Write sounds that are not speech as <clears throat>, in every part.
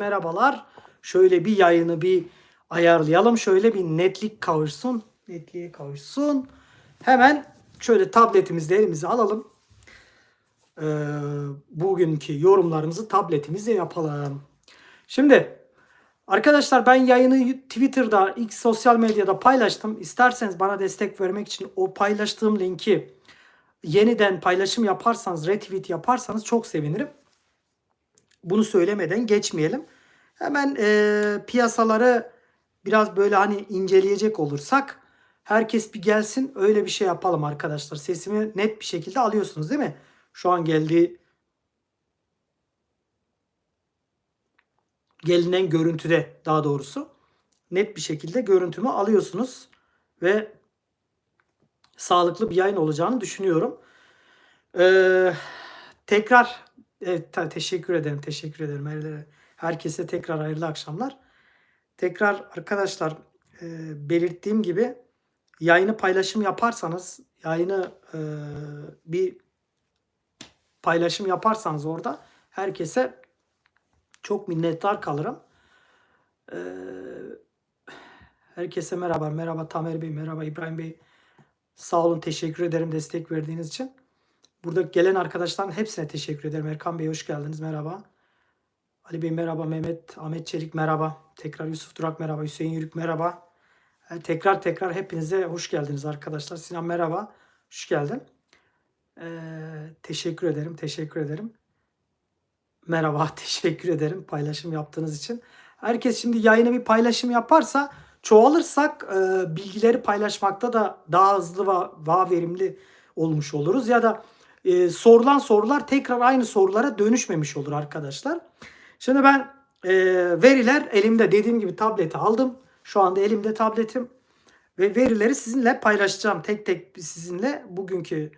Merhabalar. Şöyle bir yayını bir ayarlayalım. Şöyle bir netlik kavuşsun. Netliğe kavuşsun. Hemen şöyle tabletimizi de elimize alalım. Ee, bugünkü yorumlarımızı tabletimizle yapalım. Şimdi arkadaşlar ben yayını Twitter'da, X sosyal medyada paylaştım. İsterseniz bana destek vermek için o paylaştığım linki yeniden paylaşım yaparsanız, retweet yaparsanız çok sevinirim. Bunu söylemeden geçmeyelim. Hemen e, piyasaları biraz böyle hani inceleyecek olursak herkes bir gelsin öyle bir şey yapalım arkadaşlar. Sesimi net bir şekilde alıyorsunuz değil mi? Şu an geldiği gelinen görüntüde daha doğrusu net bir şekilde görüntümü alıyorsunuz ve sağlıklı bir yayın olacağını düşünüyorum. Ee, tekrar evet, teşekkür ederim. Teşekkür ederim. Her- Herkese tekrar hayırlı akşamlar. Tekrar arkadaşlar e, belirttiğim gibi yayını paylaşım yaparsanız yayını e, bir paylaşım yaparsanız orada herkese çok minnettar kalırım. Ee, herkese merhaba. Merhaba Tamer Bey, merhaba İbrahim Bey. Sağ olun, teşekkür ederim destek verdiğiniz için. Burada gelen arkadaşların hepsine teşekkür ederim. Erkan Bey hoş geldiniz. Merhaba. Ali Bey merhaba. Mehmet, Ahmet Çelik merhaba. Tekrar Yusuf Durak merhaba. Hüseyin Yürük merhaba. E, Tekrar tekrar hepinize hoş geldiniz arkadaşlar. Sinan merhaba. Hoş geldin. Ee, teşekkür ederim. Teşekkür ederim. Merhaba. <laughs> Teşekkür ederim paylaşım yaptığınız için. Herkes şimdi yayına bir paylaşım yaparsa çoğalırsak e, bilgileri paylaşmakta da daha hızlı ve daha verimli olmuş oluruz. Ya da e, sorulan sorular tekrar aynı sorulara dönüşmemiş olur arkadaşlar. Şimdi ben e, veriler elimde dediğim gibi tableti aldım. Şu anda elimde tabletim ve verileri sizinle paylaşacağım. Tek tek sizinle bugünkü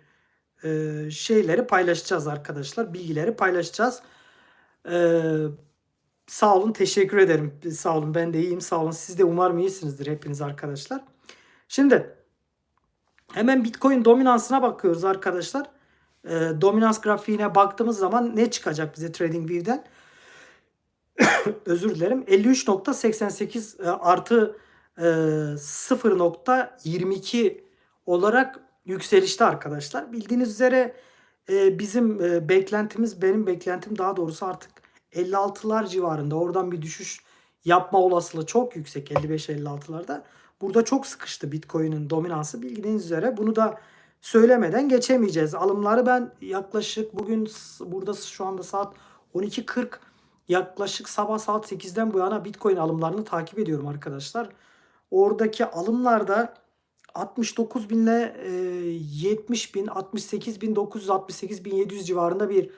e, şeyleri paylaşacağız arkadaşlar. Bilgileri paylaşacağız. E, sağ olun teşekkür ederim. Sağ olun ben de iyiyim sağ olun. Siz de umarım iyisinizdir hepiniz arkadaşlar. Şimdi hemen Bitcoin dominansına bakıyoruz arkadaşlar. E, dominans grafiğine baktığımız zaman ne çıkacak bize TradingView'den? <coughs> özür dilerim 53.88 e, artı e, 0.22 olarak yükselişte arkadaşlar. Bildiğiniz üzere e, bizim e, beklentimiz benim beklentim daha doğrusu artık 56'lar civarında. Oradan bir düşüş yapma olasılığı çok yüksek 55-56'larda. Burada çok sıkıştı Bitcoin'in dominansı bildiğiniz üzere. Bunu da söylemeden geçemeyeceğiz. Alımları ben yaklaşık bugün burada şu anda saat 12.40 yaklaşık sabah saat 8'den bu yana Bitcoin alımlarını takip ediyorum arkadaşlar. Oradaki alımlarda 69 binle e, 70 bin, 68 bin, 968 bin 700 civarında bir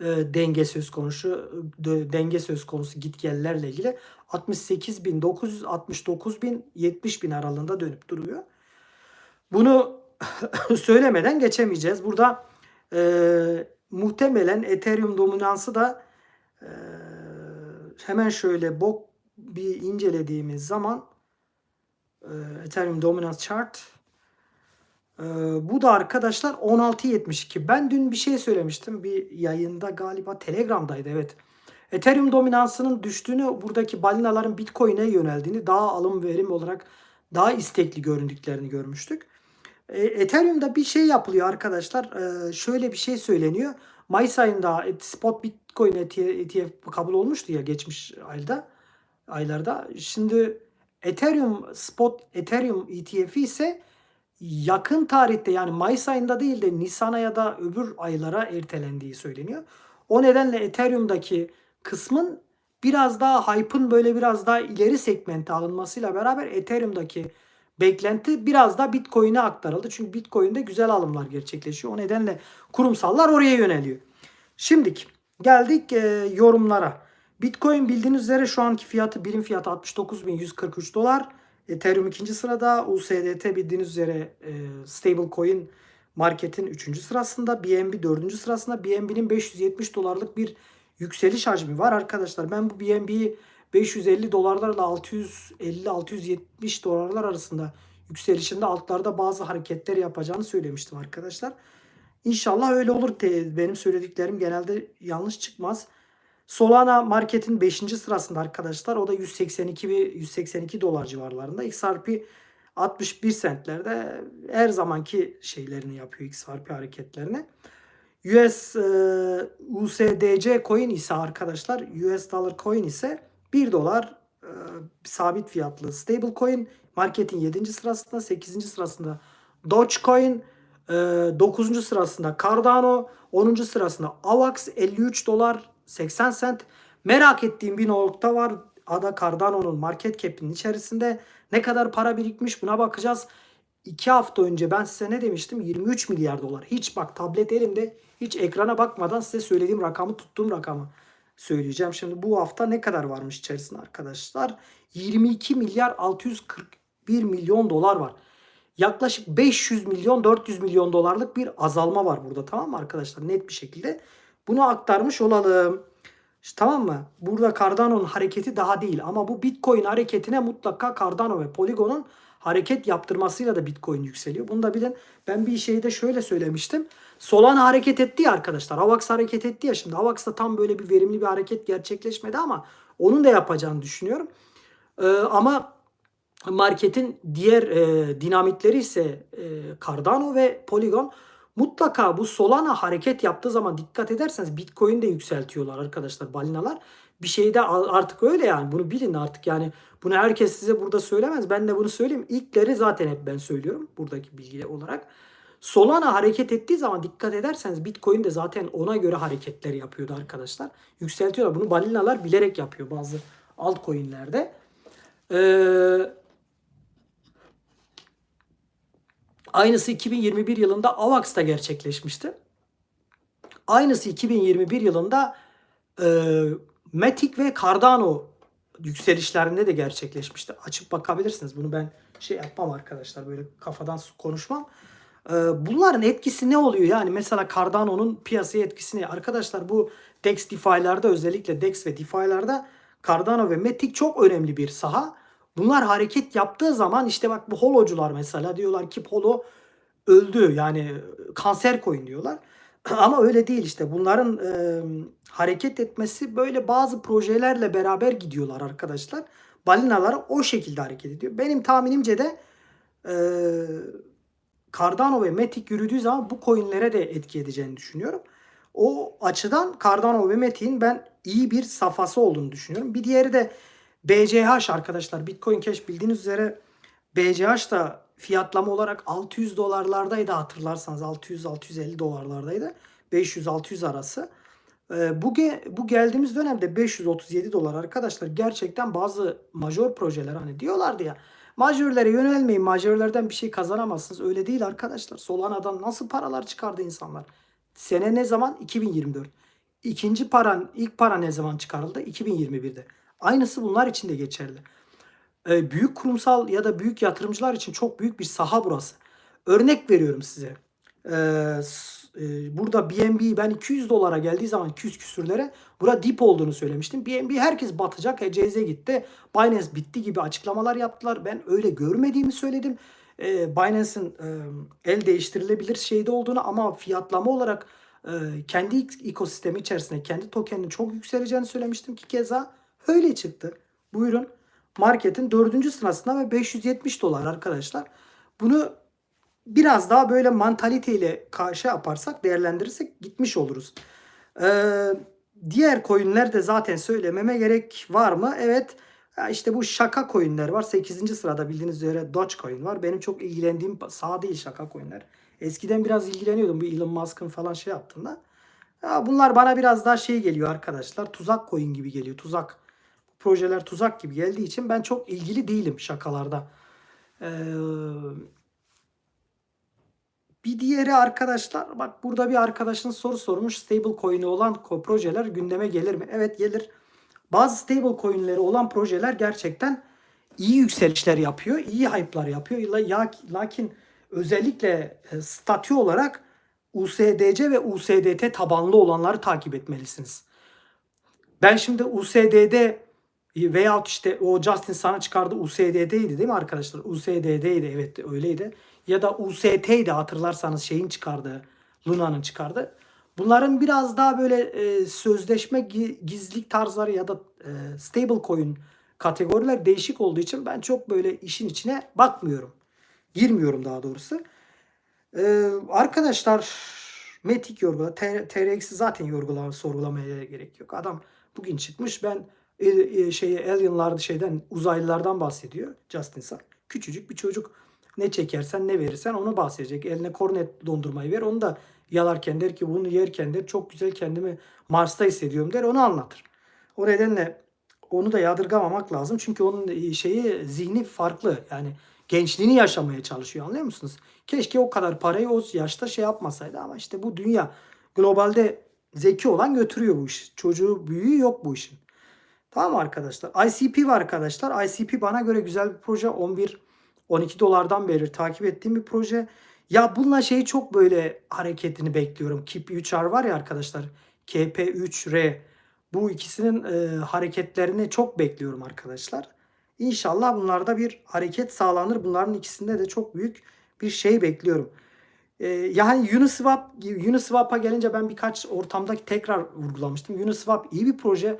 e, denge söz konusu. de- denge söz konusu git gellerle ilgili. 68 bin, 900, 69 bin, 70 bin aralığında dönüp duruyor. Bunu <coughs> söylemeden geçemeyeceğiz. Burada e, muhtemelen Ethereum dominansı da e, hemen şöyle bok bir incelediğimiz zaman e, Ethereum Dominance Chart e, bu da arkadaşlar 16.72. Ben dün bir şey söylemiştim bir yayında galiba Telegram'daydı evet. Ethereum dominansının düştüğünü buradaki balinaların Bitcoin'e yöneldiğini daha alım verim olarak daha istekli göründüklerini görmüştük. E, Ethereum'da bir şey yapılıyor arkadaşlar. E, şöyle bir şey söyleniyor. Mayıs ayında spot Bitcoin ETF kabul olmuştu ya geçmiş ayda aylarda. Şimdi Ethereum spot Ethereum ETF'i ise yakın tarihte yani Mayıs ayında değil de Nisan'a ya da öbür aylara ertelendiği söyleniyor. O nedenle Ethereum'daki kısmın biraz daha hype'ın böyle biraz daha ileri segmente alınmasıyla beraber Ethereum'daki beklenti biraz da Bitcoin'e aktarıldı. Çünkü Bitcoin'de güzel alımlar gerçekleşiyor. O nedenle kurumsallar oraya yöneliyor. Şimdilik geldik e, yorumlara. Bitcoin bildiğiniz üzere şu anki fiyatı birim fiyatı 69.143 dolar. Ethereum ikinci sırada. USDT bildiğiniz üzere e, stablecoin marketin üçüncü sırasında. BNB dördüncü sırasında. BNB'nin 570 dolarlık bir yükseliş hacmi var arkadaşlar. Ben bu BNB'yi 550 dolarlarla 650-670 dolarlar arasında yükselişinde altlarda bazı hareketler yapacağını söylemiştim arkadaşlar. İnşallah öyle olur. Benim söylediklerim genelde yanlış çıkmaz. Solana marketin 5. sırasında arkadaşlar. O da 182 bir 182 dolar civarlarında. XRP 61 sentlerde her zamanki şeylerini yapıyor XRP hareketlerini. US e, USDC coin ise arkadaşlar US dollar coin ise 1 dolar e, sabit fiyatlı stable coin marketin 7. sırasında 8. sırasında Dogecoin e, 9. sırasında Cardano 10. sırasında AVAX 53 dolar 80 sent merak ettiğim bir nokta var Ada Cardano'nun market cap'inin içerisinde ne kadar para birikmiş buna bakacağız. 2 hafta önce ben size ne demiştim? 23 milyar dolar. Hiç bak tablet elimde hiç ekrana bakmadan size söylediğim rakamı tuttuğum rakamı söyleyeceğim. Şimdi bu hafta ne kadar varmış içerisinde arkadaşlar? 22 milyar 641 milyon dolar var. Yaklaşık 500 milyon 400 milyon dolarlık bir azalma var burada tamam mı arkadaşlar? Net bir şekilde. Bunu aktarmış olalım. İşte, tamam mı? Burada Cardano'nun hareketi daha değil ama bu Bitcoin hareketine mutlaka Cardano ve Polygon'un hareket yaptırmasıyla da Bitcoin yükseliyor. Bunu da bilin. Ben bir şeyde şöyle söylemiştim. Solana hareket etti ya arkadaşlar. Avax hareket etti ya şimdi. Avax'ta tam böyle bir verimli bir hareket gerçekleşmedi ama onun da yapacağını düşünüyorum. Ee, ama marketin diğer e, dinamitleri ise e, Cardano ve Polygon mutlaka bu Solana hareket yaptığı zaman dikkat ederseniz Bitcoin de yükseltiyorlar arkadaşlar balinalar. Bir şeyde artık öyle yani bunu bilin artık yani bunu herkes size burada söylemez. Ben de bunu söyleyeyim. İlkleri zaten hep ben söylüyorum buradaki bilgi olarak. Solana hareket ettiği zaman dikkat ederseniz Bitcoin de zaten ona göre hareketler yapıyordu arkadaşlar. Yükseltiyorlar. Bunu balinalar bilerek yapıyor bazı altcoin'lerde. Ee, aynısı 2021 yılında AVAX'ta gerçekleşmişti. Aynısı 2021 yılında e, Matic ve Cardano yükselişlerinde de gerçekleşmişti. Açıp bakabilirsiniz. Bunu ben şey yapmam arkadaşlar böyle kafadan konuşmam. Ee, bunların etkisi ne oluyor? Yani mesela Cardano'nun piyasaya etkisi ne? Arkadaşlar bu DEX DeFi'larda özellikle DEX ve DeFi'larda Cardano ve Matic çok önemli bir saha. Bunlar hareket yaptığı zaman işte bak bu holocular mesela diyorlar ki holo öldü yani kanser koyun diyorlar. <clears throat> Ama öyle değil işte bunların e, hareket etmesi böyle bazı projelerle beraber gidiyorlar arkadaşlar. Balinalar o şekilde hareket ediyor. Benim tahminimce de e, Cardano ve Matic yürüdüğü zaman bu coinlere de etki edeceğini düşünüyorum. O açıdan Cardano ve Matic'in ben iyi bir safhası olduğunu düşünüyorum. Bir diğeri de BCH arkadaşlar. Bitcoin Cash bildiğiniz üzere BCH da fiyatlama olarak 600 dolarlardaydı hatırlarsanız 600-650 dolarlardaydı. 500-600 arası. Ee, bu, bu geldiğimiz dönemde 537 dolar arkadaşlar gerçekten bazı major projeler hani diyorlardı ya majörlere yönelmeyin majörlerden bir şey kazanamazsınız. Öyle değil arkadaşlar. Solana'dan nasıl paralar çıkardı insanlar? Sene ne zaman? 2024. İkinci paran, ilk para ne zaman çıkarıldı? 2021'de. Aynısı bunlar için de geçerli. Ee, büyük kurumsal ya da büyük yatırımcılar için çok büyük bir saha burası. Örnek veriyorum size. Ee, e, burada BNB ben 200 dolara geldiği zaman 200 küsürlere burada dip olduğunu söylemiştim. BNB herkes batacak. HCZ gitti. Binance bitti gibi açıklamalar yaptılar. Ben öyle görmediğimi söyledim. Ee, Binance'ın e, el değiştirilebilir şeyde olduğunu ama fiyatlama olarak e, kendi ekosistemi içerisinde kendi tokeninin çok yükseleceğini söylemiştim ki keza öyle çıktı. Buyurun marketin dördüncü sırasında ve 570 dolar arkadaşlar. Bunu biraz daha böyle mantaliteyle karşı yaparsak değerlendirirsek gitmiş oluruz. Ee, diğer coinler de zaten söylememe gerek var mı? Evet işte bu şaka coinler var. 8. sırada bildiğiniz üzere Dogecoin var. Benim çok ilgilendiğim sağ değil şaka coinler. Eskiden biraz ilgileniyordum bu Elon Musk'ın falan şey yaptığında. Ya bunlar bana biraz daha şey geliyor arkadaşlar. Tuzak coin gibi geliyor. Tuzak projeler tuzak gibi geldiği için ben çok ilgili değilim şakalarda. Ee, bir diğeri arkadaşlar bak burada bir arkadaşın soru sormuş. Stable coin'i olan projeler gündeme gelir mi? Evet gelir. Bazı stable coin'leri olan projeler gerçekten iyi yükselişler yapıyor. iyi hype'lar yapıyor. Lakin özellikle e, statü olarak USDC ve USDT tabanlı olanları takip etmelisiniz. Ben şimdi USDD veyahut işte o Justin sana çıkardı USD'deydi değil mi arkadaşlar? USD'deydi evet öyleydi. Ya da UST'ydi hatırlarsanız şeyin çıkardığı Luna'nın çıkardı. Bunların biraz daha böyle e, sözleşme gi- gizlilik tarzları ya da e, stable coin kategoriler değişik olduğu için ben çok böyle işin içine bakmıyorum. Girmiyorum daha doğrusu. Ee, arkadaşlar Metik yorgula. TRX'i zaten yorgulama, sorgulamaya gerek yok. Adam bugün çıkmış ben e, e, şeye alienlarda şeyden uzaylılardan bahsediyor Justin Sun. Küçücük bir çocuk ne çekersen ne verirsen onu bahsedecek. Eline kornet dondurmayı ver onu da yalarken der ki bunu yerken der çok güzel kendimi Mars'ta hissediyorum der onu anlatır. O nedenle onu da yadırgamamak lazım. Çünkü onun e, şeyi zihni farklı. Yani gençliğini yaşamaya çalışıyor anlıyor musunuz? Keşke o kadar parayı o yaşta şey yapmasaydı ama işte bu dünya globalde zeki olan götürüyor bu iş. Çocuğu büyüğü yok bu işin. Tamam arkadaşlar? ICP var arkadaşlar. ICP bana göre güzel bir proje. 11 12 dolardan beri takip ettiğim bir proje. Ya bununla şeyi çok böyle hareketini bekliyorum. KIP 3R var ya arkadaşlar. KP3R. Bu ikisinin e, hareketlerini çok bekliyorum arkadaşlar. İnşallah bunlarda bir hareket sağlanır. Bunların ikisinde de çok büyük bir şey bekliyorum. Ee, yani Uniswap, Uniswap'a gelince ben birkaç ortamda tekrar vurgulamıştım. Uniswap iyi bir proje.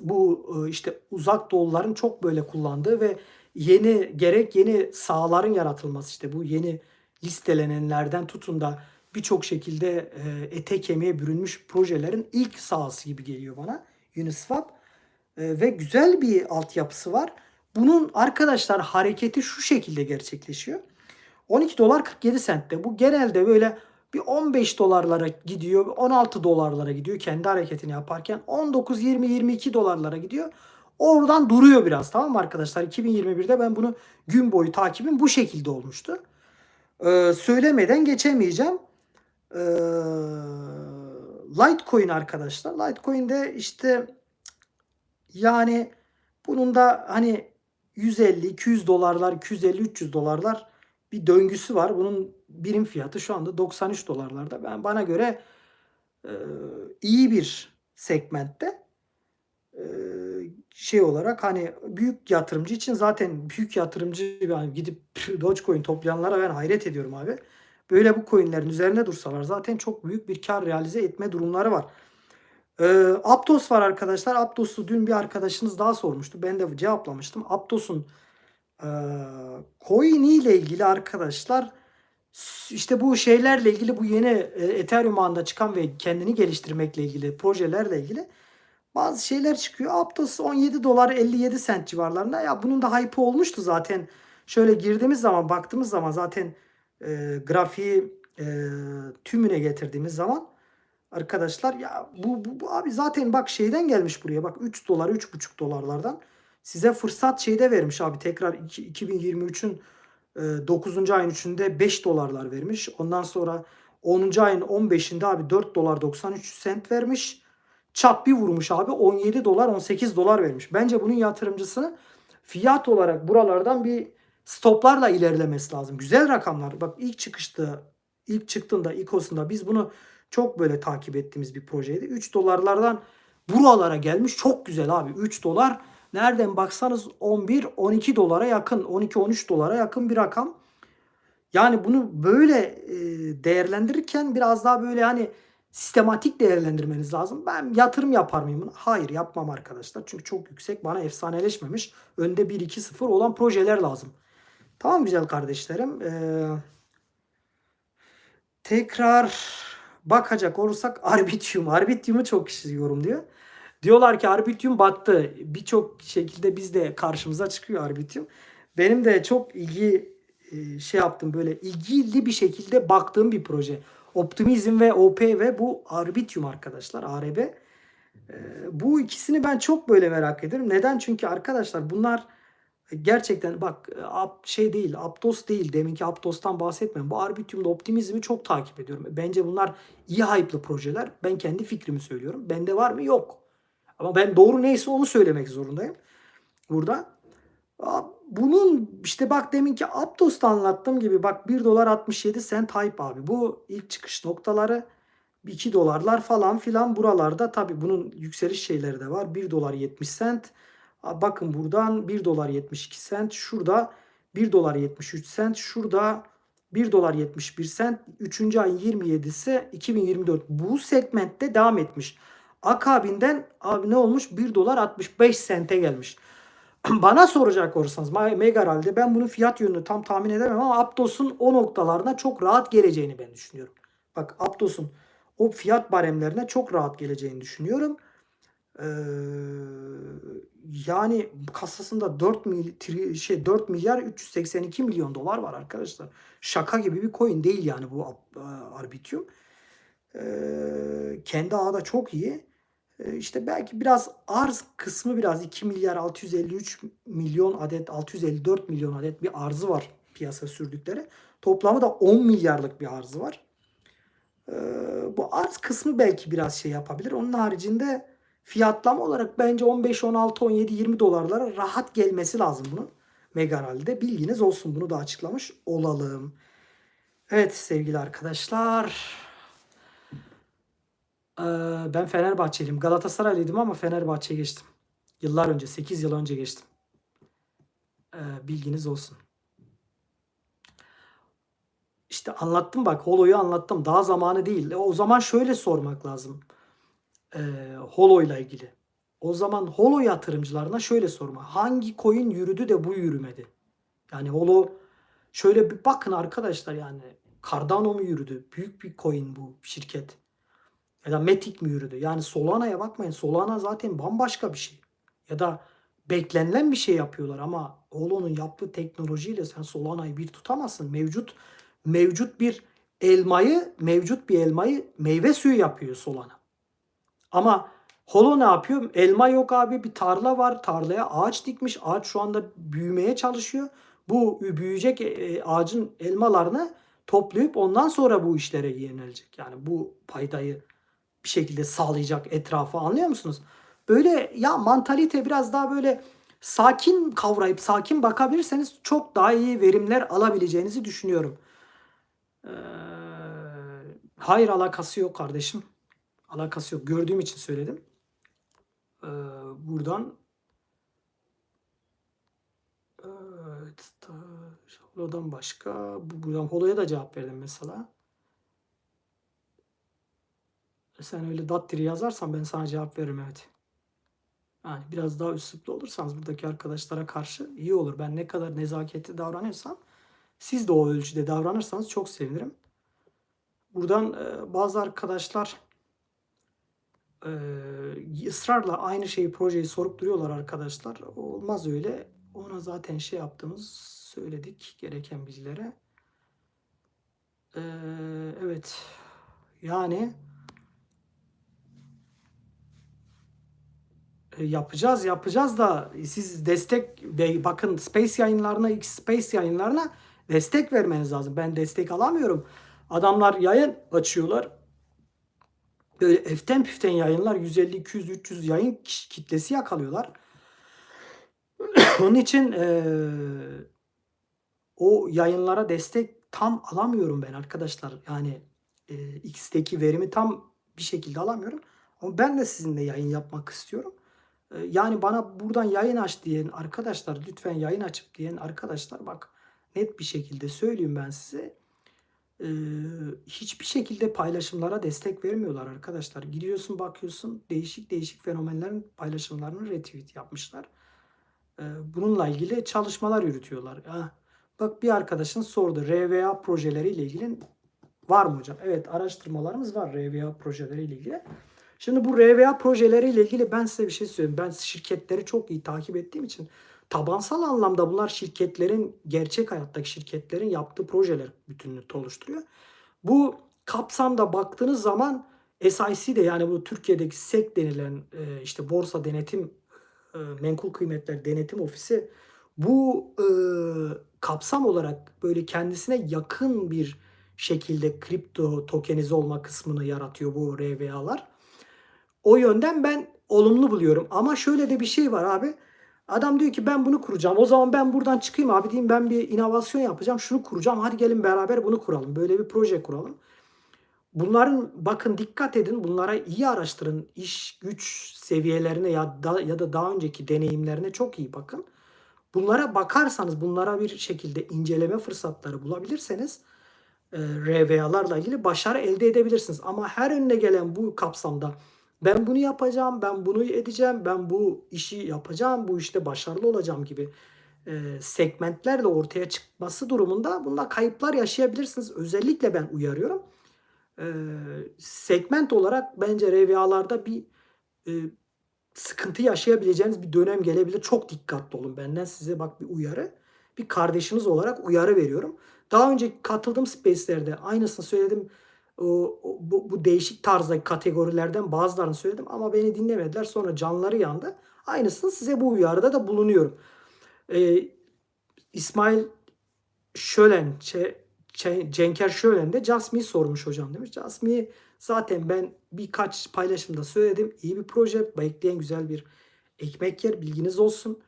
Bu e, işte uzak doğuların çok böyle kullandığı ve yeni gerek yeni sahaların yaratılması işte bu yeni listelenenlerden tutun da birçok şekilde e, ete kemiğe bürünmüş projelerin ilk sahası gibi geliyor bana Uniswap. E, ve güzel bir altyapısı var. Bunun arkadaşlar hareketi şu şekilde gerçekleşiyor. 12 dolar 47 sentte. Bu genelde böyle bir 15 dolarlara gidiyor, 16 dolarlara gidiyor kendi hareketini yaparken. 19, 20, 22 dolarlara gidiyor. Oradan duruyor biraz tamam mı arkadaşlar? 2021'de ben bunu gün boyu takibim bu şekilde olmuştu. Ee, söylemeden geçemeyeceğim. Ee, Litecoin arkadaşlar. Litecoin'de işte yani bunun da hani 150, 200 dolarlar, 250, 300 dolarlar bir döngüsü var. Bunun birim fiyatı şu anda 93 dolarlarda. Ben bana göre e, iyi bir segmentte e, şey olarak hani büyük yatırımcı için zaten büyük yatırımcı yani gidip Dogecoin toplayanlara ben hayret ediyorum abi. Böyle bu coinlerin üzerine dursalar zaten çok büyük bir kar realize etme durumları var. Ee, Aptos var arkadaşlar. Aptos'u dün bir arkadaşınız daha sormuştu. Ben de cevaplamıştım. Aptos'un e, coin'i ile ilgili arkadaşlar işte bu şeylerle ilgili bu yeni e, Ethereum ağında çıkan ve kendini geliştirmekle ilgili projelerle ilgili bazı şeyler çıkıyor. Aptos 17 dolar 57 sent civarlarında. Ya bunun da hype olmuştu zaten. Şöyle girdiğimiz zaman baktığımız zaman zaten e, grafiği e, tümüne getirdiğimiz zaman arkadaşlar ya bu, bu, bu abi zaten bak şeyden gelmiş buraya bak 3 dolar 3,5 dolarlardan size fırsat şeyde vermiş abi tekrar 2023'ün 9. ayın 3'ünde 5 dolarlar vermiş. Ondan sonra 10. ayın 15'inde abi 4 dolar 93 sent vermiş. Çat bir vurmuş abi 17 dolar 18 dolar vermiş. Bence bunun yatırımcısını fiyat olarak buralardan bir stoplarla ilerlemesi lazım. Güzel rakamlar. Bak ilk çıkışta ilk çıktığında İKOS'unda biz bunu çok böyle takip ettiğimiz bir projeydi. 3 dolarlardan buralara gelmiş. Çok güzel abi. 3 dolar nereden baksanız 11-12 dolara yakın. 12-13 dolara yakın bir rakam. Yani bunu böyle e, değerlendirirken biraz daha böyle hani sistematik değerlendirmeniz lazım. Ben yatırım yapar mıyım? Hayır yapmam arkadaşlar. Çünkü çok yüksek bana efsaneleşmemiş. Önde 1-2-0 olan projeler lazım. Tamam güzel kardeşlerim. Ee, tekrar bakacak olursak <laughs> Arbitrium. Arbitrium'u çok kişi yorumluyor. Diyorlar ki Arbitrium battı. Birçok şekilde biz de karşımıza çıkıyor Arbitrium. Benim de çok ilgi şey yaptım böyle ilgili bir şekilde baktığım bir proje. Optimizm ve OP ve bu Arbitrium arkadaşlar ARB. Bu ikisini ben çok böyle merak ederim. Neden? Çünkü arkadaşlar bunlar gerçekten bak şey değil Aptos değil deminki Aptos'tan bahsetmiyorum. Bu Arbitrium'da optimizmi çok takip ediyorum. Bence bunlar iyi hype'lı projeler. Ben kendi fikrimi söylüyorum. Bende var mı? Yok. Ama ben doğru neyse onu söylemek zorundayım. Burada. Bunun işte bak deminki Aptos'ta anlattığım gibi bak 1 dolar 67 sent hype abi. Bu ilk çıkış noktaları 2 dolarlar falan filan buralarda tabi bunun yükseliş şeyleri de var. 1 dolar 70 sent. Bakın buradan 1 dolar 72 sent. Şurada 1 dolar 73 sent. Şurada 1 dolar 71 sent. 3. ayın 27'si 2024. Bu segmentte devam etmiş. Akabinden abi ne olmuş? 1 dolar 65 sente gelmiş. <clears throat> Bana soracak olursanız Megaral'de ben bunun fiyat yönünü tam tahmin edemem ama Aptos'un o noktalarına çok rahat geleceğini ben düşünüyorum. Bak Aptos'un o fiyat baremlerine çok rahat geleceğini düşünüyorum. Ee, yani kasasında 4 mil, tri- şey 4 milyar 382 milyon dolar var arkadaşlar. Şaka gibi bir coin değil yani bu Ap- Arbitrum. Ee, kendi ağı da çok iyi. Ee, işte belki biraz arz kısmı biraz 2 milyar 653 milyon adet 654 milyon adet bir arzı var piyasa sürdükleri. Toplamı da 10 milyarlık bir arzı var. Ee, bu arz kısmı belki biraz şey yapabilir. Onun haricinde fiyatlama olarak bence 15, 16, 17, 20 dolarlara rahat gelmesi lazım bunun. Megaral'de bilginiz olsun. Bunu da açıklamış olalım. Evet sevgili arkadaşlar. Ben Fenerbahçeliyim. Galatasaraylıydım ama Fenerbahçe'ye geçtim. Yıllar önce, 8 yıl önce geçtim. Bilginiz olsun. İşte anlattım bak Holo'yu anlattım. Daha zamanı değil. E, O zaman şöyle sormak lazım. Holo ile ilgili. O zaman Holo yatırımcılarına şöyle sorma. Hangi coin yürüdü de bu yürümedi? Yani Holo şöyle bir bakın arkadaşlar yani Cardano mu yürüdü? Büyük bir coin bu şirket. Ya da Matic mi yürüdü? Yani Solana'ya bakmayın. Solana zaten bambaşka bir şey. Ya da beklenilen bir şey yapıyorlar ama Holo'nun yaptığı teknolojiyle sen Solana'yı bir tutamazsın. Mevcut mevcut bir elmayı, mevcut bir elmayı meyve suyu yapıyor Solana. Ama Holo ne yapıyor? Elma yok abi bir tarla var. Tarlaya ağaç dikmiş. Ağaç şu anda büyümeye çalışıyor. Bu büyüyecek e, ağacın elmalarını toplayıp ondan sonra bu işlere yönelecek. Yani bu paydayı bir şekilde sağlayacak etrafı anlıyor musunuz? Böyle ya mantalite biraz daha böyle sakin kavrayıp sakin bakabilirseniz çok daha iyi verimler alabileceğinizi düşünüyorum. Ee, hayır alakası yok kardeşim. Alakası yok. Gördüğüm için söyledim. Ee, buradan evet, Holo'dan başka bu- buradan Holo'ya da cevap verdim mesela. Sen öyle dattiri yazarsan ben sana cevap veririm evet. Yani biraz daha üsluplu olursanız buradaki arkadaşlara karşı iyi olur. Ben ne kadar nezaketli davranıyorsam siz de o ölçüde davranırsanız çok sevinirim. Buradan e, bazı arkadaşlar e, ısrarla aynı şeyi projeyi sorup duruyorlar arkadaşlar. Olmaz öyle. Ona zaten şey yaptığımız söyledik gereken bilgilere. E, evet. Yani yapacağız yapacağız da siz destek bakın Space yayınlarına X Space yayınlarına destek vermeniz lazım. Ben destek alamıyorum. Adamlar yayın açıyorlar. Böyle eften püften yayınlar 150 200 300 yayın kitlesi yakalıyorlar. <coughs> Onun için eee, o yayınlara destek tam alamıyorum ben arkadaşlar. Yani eee, X'teki verimi tam bir şekilde alamıyorum. Ama ben de sizinle yayın yapmak istiyorum. Ee, Yani bana buradan yayın aç diyen arkadaşlar lütfen yayın açıp diyen arkadaşlar bak net bir şekilde söyleyeyim ben size. Ee, hiçbir şekilde paylaşımlara destek vermiyorlar arkadaşlar. Giriyorsun bakıyorsun değişik değişik fenomenlerin paylaşımlarını retweet yapmışlar. Ee, bununla ilgili çalışmalar yürütüyorlar. Ha, bak bir arkadaşın sordu RVA projeleriyle ilgili var mı hocam? Evet araştırmalarımız var RVA projeleriyle ilgili. Şimdi bu RVA projeleriyle ilgili ben size bir şey söyleyeyim. Ben şirketleri çok iyi takip ettiğim için tabansal anlamda bunlar şirketlerin gerçek hayattaki şirketlerin yaptığı projeler bütününü oluşturuyor. Bu kapsamda baktığınız zaman SIC de yani bu Türkiye'deki SEC denilen e, işte borsa denetim e, menkul kıymetler denetim ofisi bu e, kapsam olarak böyle kendisine yakın bir şekilde kripto tokenize olma kısmını yaratıyor bu RVA'lar. O yönden ben olumlu buluyorum. Ama şöyle de bir şey var abi. Adam diyor ki ben bunu kuracağım. O zaman ben buradan çıkayım abi diyeyim ben bir inovasyon yapacağım. Şunu kuracağım. Hadi gelin beraber bunu kuralım. Böyle bir proje kuralım. Bunların bakın dikkat edin. Bunlara iyi araştırın. İş güç seviyelerine ya da ya da daha önceki deneyimlerine çok iyi bakın. Bunlara bakarsanız, bunlara bir şekilde inceleme fırsatları bulabilirseniz e, RVA'larla ilgili başarı elde edebilirsiniz. Ama her önüne gelen bu kapsamda ben bunu yapacağım, ben bunu edeceğim, ben bu işi yapacağım, bu işte başarılı olacağım gibi e, segmentlerle ortaya çıkması durumunda bunda kayıplar yaşayabilirsiniz. Özellikle ben uyarıyorum. E, segment olarak bence RVA'larda bir e, sıkıntı yaşayabileceğiniz bir dönem gelebilir. Çok dikkatli olun. Benden size bak bir uyarı. Bir kardeşiniz olarak uyarı veriyorum. Daha önce katıldığım space'lerde aynısını söyledim. Bu, bu değişik tarzdaki kategorilerden bazılarını söyledim ama beni dinlemediler. Sonra canları yandı. Aynısını size bu uyarıda da bulunuyorum. Ee, İsmail Şölen, Ç- Ç- Cenker Şölen de Jasmi'yi sormuş hocam demiş. Jasmi'yi zaten ben birkaç paylaşımda söyledim. İyi bir proje. Bekleyen güzel bir ekmek yer. Bilginiz olsun.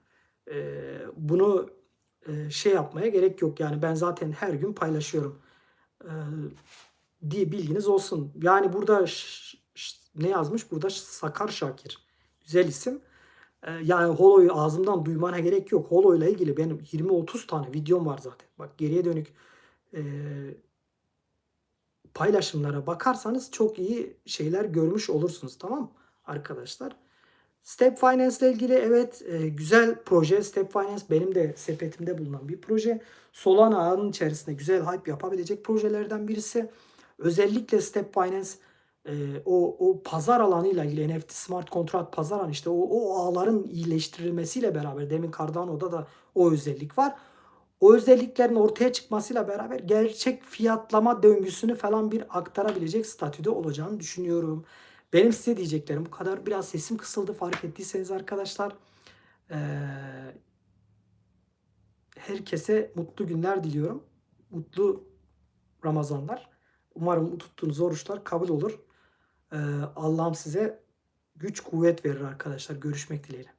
Ee, bunu e, şey yapmaya gerek yok. Yani ben zaten her gün paylaşıyorum. Ee, diye bilginiz olsun. Yani burada ne yazmış? Burada Sakar Şakir. Güzel isim. Ee, yani Holo'yu ağzımdan duymana gerek yok. Holo ile ilgili benim 20-30 tane videom var zaten. Bak geriye dönük e, paylaşımlara bakarsanız çok iyi şeyler görmüş olursunuz. Tamam arkadaşlar? Step Finance ile ilgili evet e, güzel proje. Step Finance benim de sepetimde bulunan bir proje. Solana ağının içerisinde güzel hype yapabilecek projelerden birisi. Özellikle Step Finance e, o, o pazar alanıyla ilgili NFT Smart Contract pazar alanı işte o, o ağların iyileştirilmesiyle beraber demin Cardano'da da o özellik var. O özelliklerin ortaya çıkmasıyla beraber gerçek fiyatlama döngüsünü falan bir aktarabilecek statüde olacağını düşünüyorum. Benim size diyeceklerim bu kadar. Biraz sesim kısıldı fark ettiyseniz arkadaşlar. Ee, herkese mutlu günler diliyorum. Mutlu Ramazanlar. Umarım tuttuğunuz oruçlar kabul olur. Ee, Allah'ım size güç kuvvet verir arkadaşlar. Görüşmek dileğiyle.